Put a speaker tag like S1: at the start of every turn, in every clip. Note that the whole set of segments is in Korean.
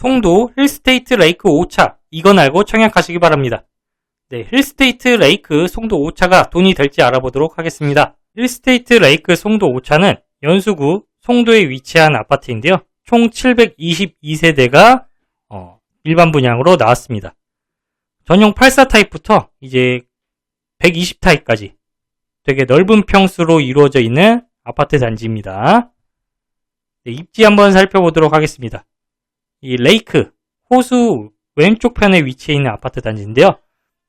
S1: 송도 힐스테이트 레이크 5차 이건 알고 청약하시기 바랍니다. 네, 힐스테이트 레이크 송도 5차가 돈이 될지 알아보도록 하겠습니다. 힐스테이트 레이크 송도 5차는 연수구 송도에 위치한 아파트인데요. 총 722세대가 어, 일반 분양으로 나왔습니다. 전용 84 타입부터 이제 120 타입까지 되게 넓은 평수로 이루어져 있는 아파트 단지입니다. 네, 입지 한번 살펴보도록 하겠습니다. 이 레이크 호수 왼쪽 편에 위치해 있는 아파트 단지인데요.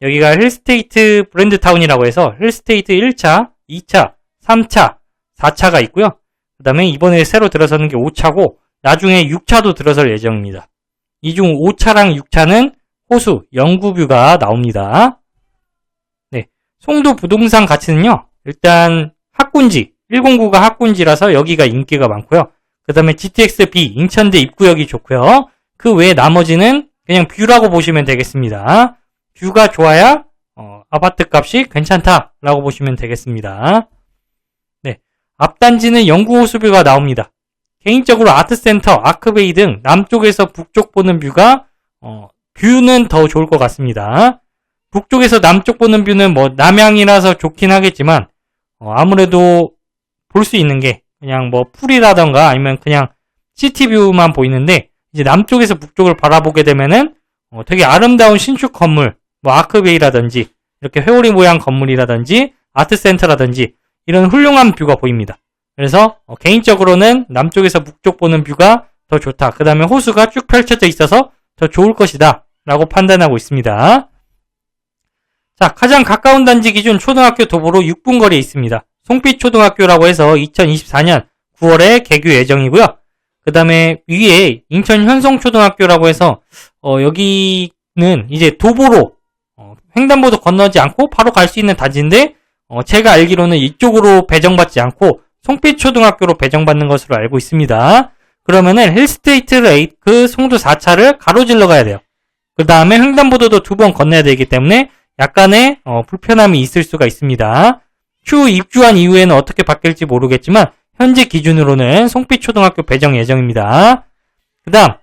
S1: 여기가 힐스테이트 브랜드타운이라고 해서 힐스테이트 1차, 2차, 3차, 4차가 있고요. 그 다음에 이번에 새로 들어서는 게 5차고 나중에 6차도 들어설 예정입니다. 이 중 5차랑 6차는 호수, 영구뷰가 나옵니다. 네. 송도 부동산 가치는요. 일단 학군지, 109가 학군지라서 여기가 인기가 많고요. 그 다음에 GTX-B 인천대 입구역이 좋고요. 그 외에 나머지는 그냥 뷰라고 보시면 되겠습니다. 뷰가 좋아야 어, 아파트 값이 괜찮다라고 보시면 되겠습니다. 네, 앞단지는 영구호수뷰가 나옵니다. 개인적으로 아트센터, 아크베이 등 남쪽에서 북쪽 보는 뷰가 어, 뷰는 더 좋을 것 같습니다. 북쪽에서 남쪽 보는 뷰는 뭐 남향이라서 좋긴 하겠지만 어, 아무래도 볼 수 있는 게 그냥 뭐 풀이라던가 아니면 그냥 시티뷰만 보이는데 이제 남쪽에서 북쪽을 바라보게 되면은 어, 되게 아름다운 신축 건물, 뭐 아크베이라든지 이렇게 회오리 모양 건물이라든지 아트센터라든지 이런 훌륭한 뷰가 보입니다. 그래서 어, 개인적으로는 남쪽에서 북쪽 보는 뷰가 더 좋다. 그 다음에 호수가 쭉 펼쳐져 있어서 더 좋을 것이다. 라고 판단하고 있습니다. 자, 가장 가까운 단지 기준 초등학교 도보로 6분 거리에 있습니다. 송빛 초등학교라고 해서 2024년 9월에 개교 예정이고요. 그 다음에 위에 인천 현송초등학교라고 해서 어, 여기는 이제 도보로 어, 횡단보도 건너지 않고 바로 갈 수 있는 단지인데 어, 제가 알기로는 이쪽으로 배정받지 않고 송빛초등학교로 배정받는 것으로 알고 있습니다. 그러면은 힐스테이트 레이크 송도 4차를 가로질러 가야 돼요. 그 다음에 횡단보도도 두 번 건너야 되기 때문에 약간의 어, 불편함이 있을 수가 있습니다. 추후 입주한 이후에는 어떻게 바뀔지 모르겠지만 현재 기준으로는 송빛초등학교 배정 예정입니다. 그 다음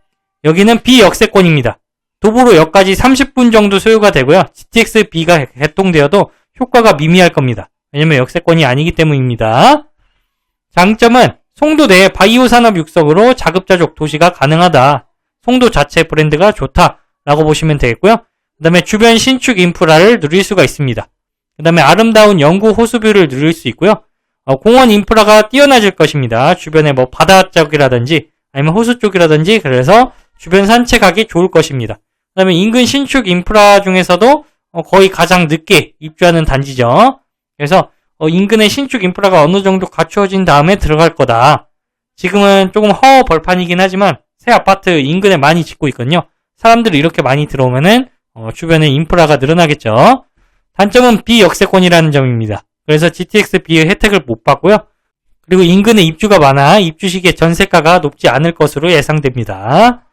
S1: 여기는 비역세권입니다. 도보로 역까지 30분 정도 소요가 되고요. GTX-B가 개통되어도 효과가 미미할 겁니다. 왜냐면 역세권이 아니기 때문입니다. 장점은 송도 내 바이오 산업 육성으로 자급자족 도시가 가능하다. 송도 자체 브랜드가 좋다라고 보시면 되겠고요. 그 다음에 주변 신축 인프라를 누릴 수가 있습니다. 그 다음에 아름다운 영구 호수뷰를 누릴 수 있고요. 어, 공원 인프라가 뛰어나질 것입니다. 주변에 뭐 바다 쪽이라든지 아니면 호수 쪽이라든지 그래서 주변 산책하기 좋을 것입니다. 그 다음에 인근 신축 인프라 중에서도 어, 거의 가장 늦게 입주하는 단지죠. 그래서 어, 인근의 신축 인프라가 어느 정도 갖추어진 다음에 들어갈 거다. 지금은 조금 허 벌판이긴 하지만 새 아파트 인근에 많이 짓고 있거든요. 사람들이 이렇게 많이 들어오면은 어, 주변에 인프라가 늘어나겠죠. 단점은 비역세권이라는 점입니다. 그래서 GTX B의 혜택을 못 받고요. 그리고 인근에 입주가 많아 입주 시기에 전세가가 높지 않을 것으로 예상됩니다.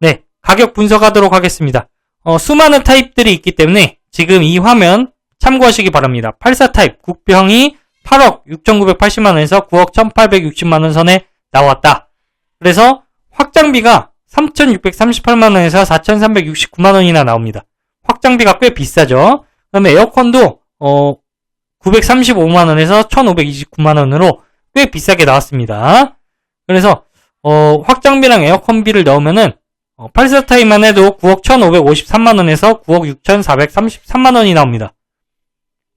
S1: 네, 가격 분석하도록 하겠습니다. 어, 수많은 타입들이 있기 때문에 지금 이 화면 참고하시기 바랍니다. 84 타입 국병이 8억 6,980만원에서 9억 1,860만원 선에 나왔다. 그래서 확장비가 3,638만원에서 4,369만원이나 나옵니다. 확장비가 꽤 비싸죠. 그 다음에 에어컨도 어, 935만 원에서 1,529만 원으로 꽤 비싸게 나왔습니다. 그래서 어, 확장비랑 에어컨비를 넣으면은 어, 84 타입만 해도 9억 1,553만 원에서 9억 6,433만 원이 나옵니다.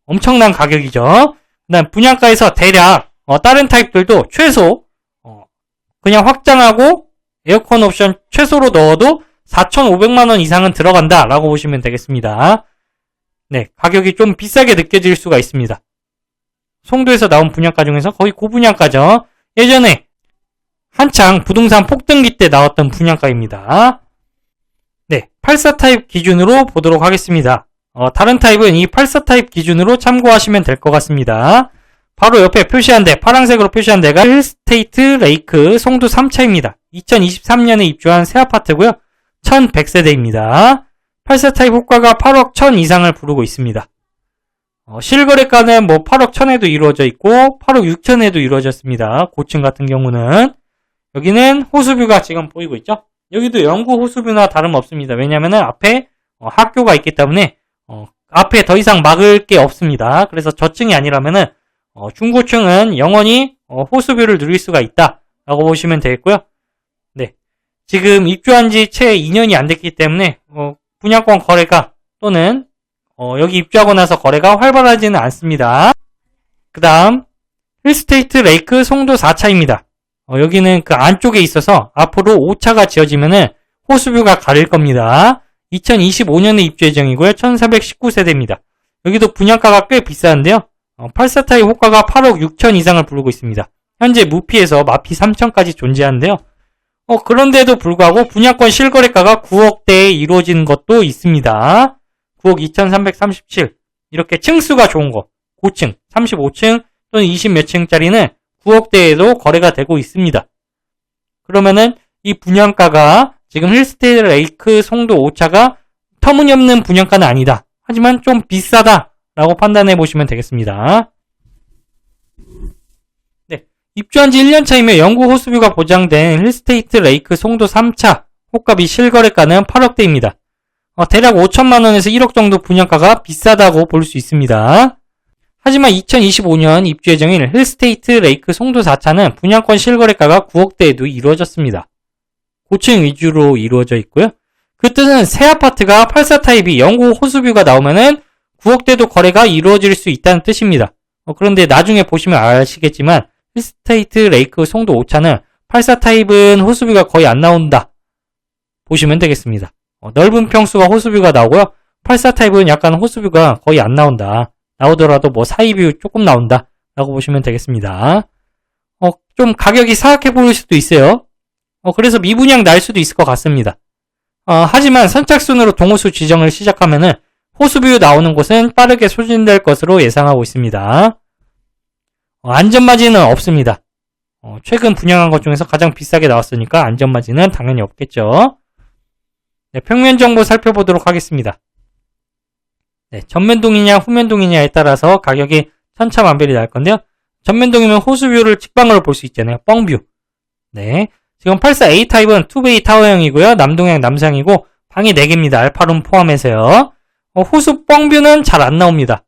S1: 엄청난 가격이죠. 그다음 분양가에서 대략 어, 다른 타입들도 최소 어, 그냥 확장하고 에어컨 옵션 최소로 넣어도 4,500만 원 이상은 들어간다라고 보시면 되겠습니다. 네, 가격이 좀 비싸게 느껴질 수가 있습니다. 송도에서 나온 분양가 중에서 거의 고분양가죠. 예전에 한창 부동산 폭등기 때 나왔던 분양가입니다. 네, 84 타입 기준으로 보도록 하겠습니다. 어, 다른 타입은 이 84 타입 기준으로 참고하시면 될 것 같습니다. 바로 옆에 표시한 데, 파란색으로 표시한 데가 힐스테이트 레이크 송도 3차입니다. 2023년에 입주한 새 아파트고요. 1100세대입니다. 84 타입 호가가 8억 1000 이상을 부르고 있습니다. 어, 실거래가는 뭐 8억 1000에도 이루어져 있고 8억 6천에도 이루어졌습니다. 고층 같은 경우는 여기는 호수뷰가 지금 보이고 있죠? 여기도 영구 호수뷰나 다름없습니다. 왜냐면은 앞에 어, 학교가 있기 때문에 어, 앞에 더 이상 막을 게 없습니다. 그래서 저층이 아니라면은 어, 중고층은 영원히 어, 호수뷰를 누릴 수가 있다라고 보시면 되겠고요. 네, 지금 입주한 지 채 2년이 안 됐기 때문에 어, 분양권 거래가 또는 어, 여기 입주하고 나서 거래가 활발하지는 않습니다. 그 다음 힐스테이트 레이크 송도 4차입니다. 어, 여기는 그 안쪽에 있어서 앞으로 5차가 지어지면은 호수뷰가 가릴 겁니다. 2025년에 입주 예정이고요. 1419세대입니다. 여기도 분양가가 꽤 비싼데요. 어, 84타입 호가가 8억 6천 이상을 부르고 있습니다. 현재 무피에서 마피 3천까지 존재하는데요. 어, 그런데도 불구하고 분양권 실거래가가 9억대에 이루어지는 것도 있습니다. 9억 2337. 이렇게 층수가 좋은 거. 고층, 35층 또는 20몇 층짜리는 9억대에도 거래가 되고 있습니다. 그러면은 이 분양가가 지금 힐스테일 레이크 송도 5차가 터무니없는 분양가는 아니다. 하지만 좀 비싸다라고 판단해 보시면 되겠습니다. 네. 입주한 지 1년 차이며 영구 호수뷰가 보장된 힐스테이트 레이크 송도 3차 호값이 실거래가는 8억대입니다. 어, 대략 5천만 원에서 1억 정도 분양가가 비싸다고 볼 수 있습니다. 하지만 2025년 입주 예정인 힐스테이트 레이크 송도 4차는 분양권 실거래가가 9억대에도 이루어졌습니다. 고층 위주로 이루어져 있고요. 그 뜻은 새 아파트가 84타입이 영구 호수뷰가 나오면은 9억대도 거래가 이루어질 수 있다는 뜻입니다. 어, 그런데 나중에 보시면 아시겠지만 힐스테이트 레이크 송도 5차는 84 타입은 호수뷰가 거의 안 나온다. 보시면 되겠습니다. 어, 넓은 평수가 호수뷰가 나오고요. 84 타입은 약간 호수뷰가 거의 안 나온다. 나오더라도 뭐 사이뷰 조금 나온다. 라고 보시면 되겠습니다. 어, 좀 가격이 사악해 보일 수도 있어요. 어, 그래서 미분양 날 수도 있을 것 같습니다. 어, 하지만 선착순으로 동호수 지정을 시작하면은 호수뷰 나오는 곳은 빠르게 소진될 것으로 예상하고 있습니다. 어, 안전마진은 없습니다. 어, 최근 분양한 것 중에서 가장 비싸게 나왔으니까 안전마진은 당연히 없겠죠. 네, 평면 정보 살펴보도록 하겠습니다. 네, 전면동이냐 후면동이냐에 따라서 가격이 천차만별이 날 건데요. 전면동이면 호수뷰를 직방으로 볼 수 있잖아요. 뻥뷰. 네. 지금 84A 타입은 투베이 타워형이고요. 남동향 남상이고 방이 4개입니다. 알파룸 포함해서요. 어, 호수 뻥뷰는 잘 안 나옵니다.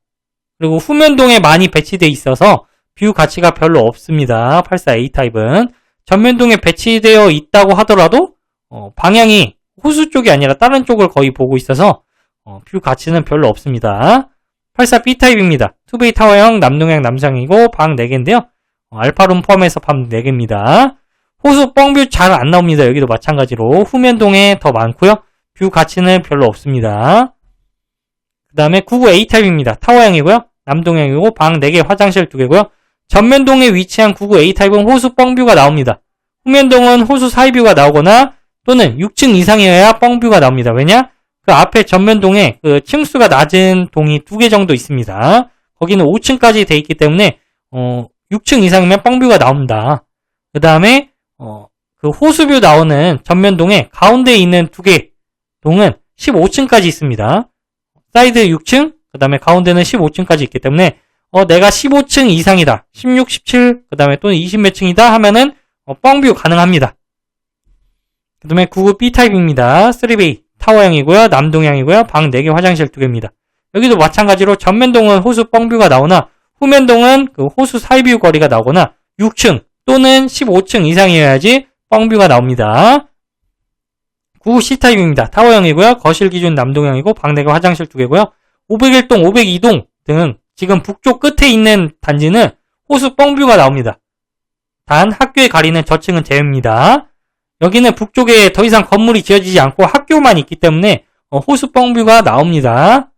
S1: 그리고 후면동에 많이 배치되어 있어서 뷰 가치가 별로 없습니다. 84A 타입은 전면동에 배치되어 있다고 하더라도 어, 방향이 호수 쪽이 아니라 다른 쪽을 거의 보고 있어서 어, 뷰 가치는 별로 없습니다. 84B 타입입니다. 투베이 타워형 남동향 남상이고 방 4개인데요. 어, 알파룸 포함해서 방 4개입니다. 호수 뻥뷰 잘 안 나옵니다. 여기도 마찬가지로 후면동에 더 많고요. 뷰 가치는 별로 없습니다. 그 다음에 99A 타입입니다. 타워형이고요. 남동향이고 방 4개 화장실 2개고요. 전면동에 위치한 99A 타입은 호수 뻥뷰가 나옵니다. 후면동은 호수 사이뷰가 나오거나 또는 6층 이상이어야 뻥뷰가 나옵니다. 왜냐? 그 앞에 전면동에 그 층수가 낮은 동이 두 개 정도 있습니다. 거기는 5층까지 돼 있기 때문에 어, 6층 이상이면 뻥뷰가 나온다. 그 다음에 어, 그 호수뷰 나오는 전면동에 가운데에 있는 두 개 동은 15층까지 있습니다. 사이드 6층, 그 다음에 가운데는 15층까지 있기 때문에 어, 내가 15층 이상이다. 16, 17, 그 다음에 또는 20몇 층이다 하면은 어, 뻥뷰 가능합니다. 그 다음에 99B 타입입니다. 3베이 타워형이고요. 남동향이고요. 방 4개 화장실 2개입니다. 여기도 마찬가지로 전면동은 호수 뻥뷰가 나오나 후면동은 그 호수 사이뷰 거리가 나오거나 6층 또는 15층 이상이어야지 뻥뷰가 나옵니다. 99C 타입입니다. 타워형이고요. 거실 기준 남동향이고 방 4개 화장실 2개고요. 501동, 502동 등 지금 북쪽 끝에 있는 단지는 호수 뻥뷰가 나옵니다. 단 학교에 가리는 저층은 제외입니다. 여기는 북쪽에 더 이상 건물이 지어지지 않고 학교만 있기 때문에 어, 호수 뻥뷰가 나옵니다.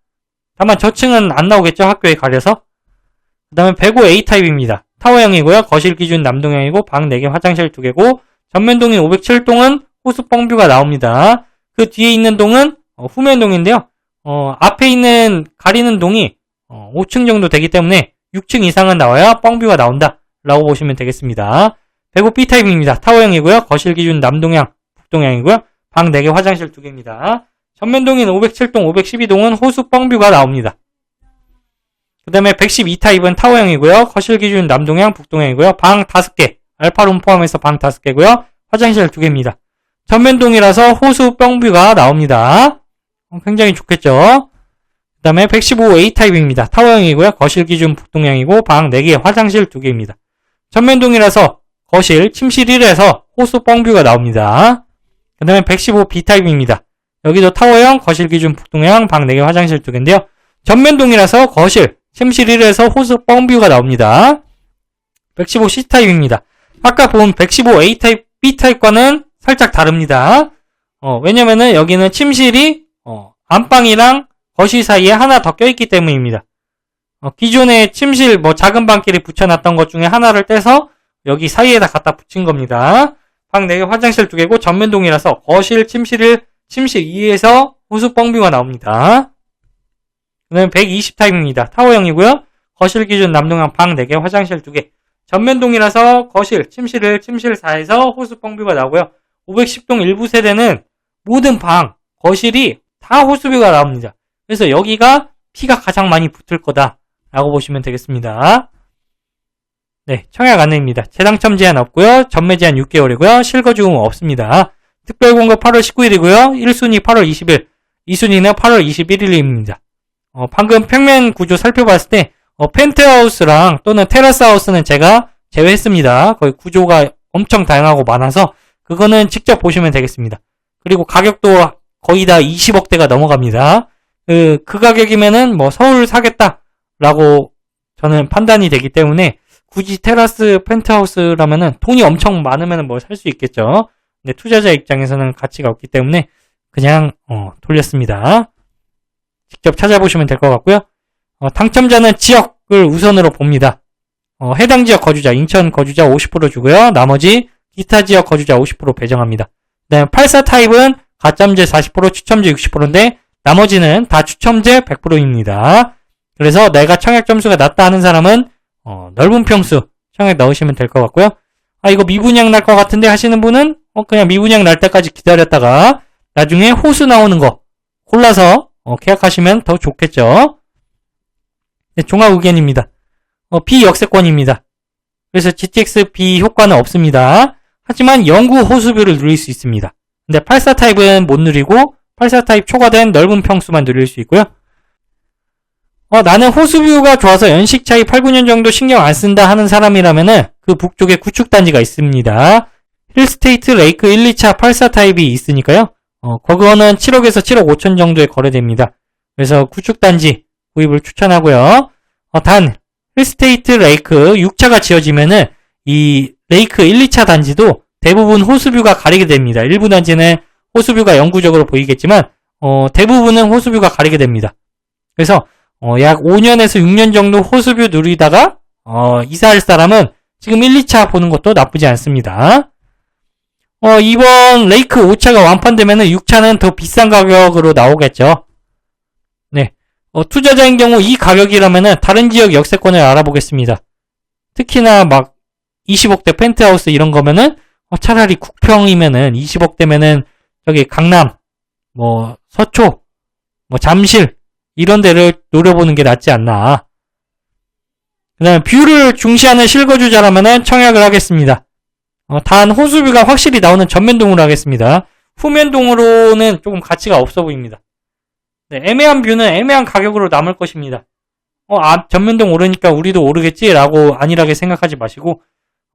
S1: 다만 저층은 안 나오겠죠. 학교에 가려서. 그 다음에 105A 타입입니다. 타워형이고요. 거실 기준 남동형이고 방 4개 화장실 2개고 전면동인 507동은 호수 뻥뷰가 나옵니다. 그 뒤에 있는 동은 어, 후면동인데요. 어, 앞에 있는 가리는 동이 어, 5층 정도 되기 때문에 6층 이상은 나와야 뻥뷰가 나온다. 라고 보시면 되겠습니다. 105B 타입입니다. 타워형이고요. 거실 기준 남동향, 북동향이고요. 방 4개, 화장실 2개입니다. 전면동인 507동, 512동은 호수 뻥뷰가 나옵니다. 그 다음에 112 타입은 타워형이고요. 거실 기준 남동향, 북동향이고요. 방 5개, 알파룸 포함해서 방 5개고요. 화장실 2개입니다. 전면동이라서 호수 뻥뷰가 나옵니다. 어, 굉장히 좋겠죠? 그 다음에 115A 타입입니다. 타워형이고요. 거실 기준 북동형이고 방 4개, 화장실 2개입니다. 전면동이라서 거실, 침실 1에서 호수 뻥뷰가 나옵니다. 그 다음에 115B 타입입니다. 여기도 타워형, 거실 기준 북동형, 방 4개, 화장실 2개인데요. 전면동이라서 거실, 침실 1에서 호수 뻥뷰가 나옵니다. 115C 타입입니다. 아까 본 115A 타입, B 타입과는 살짝 다릅니다. 어, 왜냐면은 여기는 침실이 어, 안방이랑 거실 사이에 하나 더 껴있기 때문입니다. 어, 기존에 침실 뭐 작은 방끼리 붙여놨던 것 중에 하나를 떼서 여기 사이에다 갖다 붙인 겁니다. 방 4개 화장실 2개고 전면동이라서 거실 침실을 침실 2에서 호수 뻥뷰가 나옵니다. 그다음 120 타입입니다. 타워형이고요. 거실 기준 남동형 방 4개 화장실 2개 전면동이라서 거실 침실을 침실 4에서 호수 뻥뷰가 나오고요. 510동 일부 세대는 모든 방, 거실이 다 호수뷰가 나옵니다. 그래서 여기가 피가 가장 많이 붙을 거다라고 보시면 되겠습니다. 네, 청약 안내입니다. 재당첨 제한 없고요. 전매 제한 6개월이고요. 실거 주금 없습니다. 특별 공급 8월 19일이고요. 1순위 8월 20일, 2순위는 8월 21일입니다. 어, 방금 평면 구조 살펴봤을 때 어, 펜트하우스랑 또는 테라스하우스는 제가 제외했습니다. 거의 구조가 엄청 다양하고 많아서 그거는 직접 보시면 되겠습니다. 그리고 가격도 거의 다 20억대가 넘어갑니다. 그, 그 가격이면은 뭐 서울 사겠다라고 저는 판단이 되기 때문에 굳이 테라스 펜트하우스라면은 돈이 엄청 많으면 뭐살 수 있겠죠. 근데 투자자 입장에서는 가치가 없기 때문에 그냥 어, 돌렸습니다. 직접 찾아보시면 될 것 같고요. 어, 당첨자는 지역을 우선으로 봅니다. 어, 해당 지역 거주자, 인천 거주자 50% 주고요. 나머지 기타 지역 거주자 50% 배정합니다. 그다음에 84 타입은 가점제 40%, 추첨제 60%인데 나머지는 다 추첨제 100%입니다. 그래서 내가 청약 점수가 낮다 하는 사람은 어, 넓은 평수 청약 넣으시면 될 것 같고요. 아 이거 미분양 날 것 같은데 하시는 분은 어, 그냥 미분양 날 때까지 기다렸다가 나중에 호수 나오는 거 골라서 어, 계약하시면 더 좋겠죠. 네, 종합 의견입니다. 어, 비역세권입니다. 그래서 GTX B 효과는 없습니다. 하지만 영구 호수뷰를 누릴 수 있습니다. 근데 84 타입은 못 누리고 84 타입 초과된 넓은 평수만 누릴 수 있고요. 어, 나는 호수뷰가 좋아서 연식 차이 8, 9년 정도 신경 안 쓴다 하는 사람이라면은 그 북쪽에 구축단지가 있습니다. 힐스테이트 레이크 1, 2차 84 타입이 있으니까요. 어, 그거는 7억에서 7억 5천 정도에 거래됩니다. 그래서 구축단지 구입을 추천하고요. 어, 단 힐스테이트 레이크 6차가 지어지면은 이 레이크 1, 2차 단지도 대부분 호수뷰가 가리게 됩니다. 일부 단지는 호수뷰가 영구적으로 보이겠지만 어, 대부분은 호수뷰가 가리게 됩니다. 그래서 어, 약 5년에서 6년 정도 호수뷰 누리다가 어, 이사할 사람은 지금 1, 2차 보는 것도 나쁘지 않습니다. 어, 이번 레이크 5차가 완판되면은 6차는 더 비싼 가격으로 나오겠죠. 네. 어, 투자자인 경우 이 가격이라면은 다른 지역 역세권을 알아보겠습니다. 특히나 막 20억대 펜트하우스 이런 거면은 어, 차라리 국평이면은 20억대면은 저기 강남, 뭐 서초, 뭐 잠실 이런 데를 노려보는 게 낫지 않나. 그 다음에 뷰를 중시하는 실거주자라면은 청약을 하겠습니다. 어, 단 호수뷰가 확실히 나오는 전면동으로 하겠습니다. 후면동으로는 조금 가치가 없어 보입니다. 네, 애매한 뷰는 애매한 가격으로 남을 것입니다. 어, 아, 전면동 오르니까 우리도 오르겠지라고 안일하게 생각하지 마시고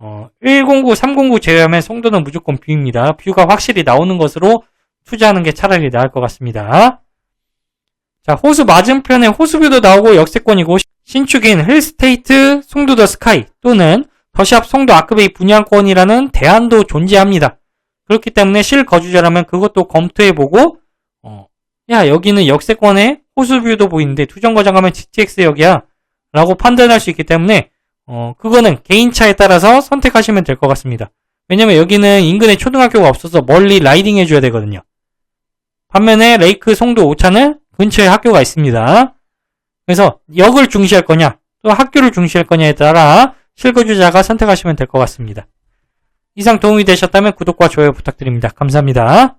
S1: 어, 109, 309 제외하면 송도는 무조건 뷰입니다. 뷰가 확실히 나오는 것으로 투자하는 게 차라리 나을 것 같습니다. 자, 호수 맞은편에 호수뷰도 나오고 역세권이고 신축인 힐스테이트 송도 더 스카이 또는 더샵 송도 아크베이 분양권이라는 대안도 존재합니다. 그렇기 때문에 실거주자라면 그것도 검토해보고 어, 야 여기는 역세권에 호수뷰도 보이는데 투정거장 가면 GTX역이야 라고 판단할 수 있기 때문에 어, 그거는 개인차에 따라서 선택하시면 될 것 같습니다. 왜냐면 여기는 인근에 초등학교가 없어서 멀리 라이딩 해줘야 되거든요. 반면에 레이크 송도 5차는 근처에 학교가 있습니다. 그래서 역을 중시할 거냐, 또 학교를 중시할 거냐에 따라 실거주자가 선택하시면 될 것 같습니다. 이상 도움이 되셨다면 구독과 좋아요 부탁드립니다. 감사합니다.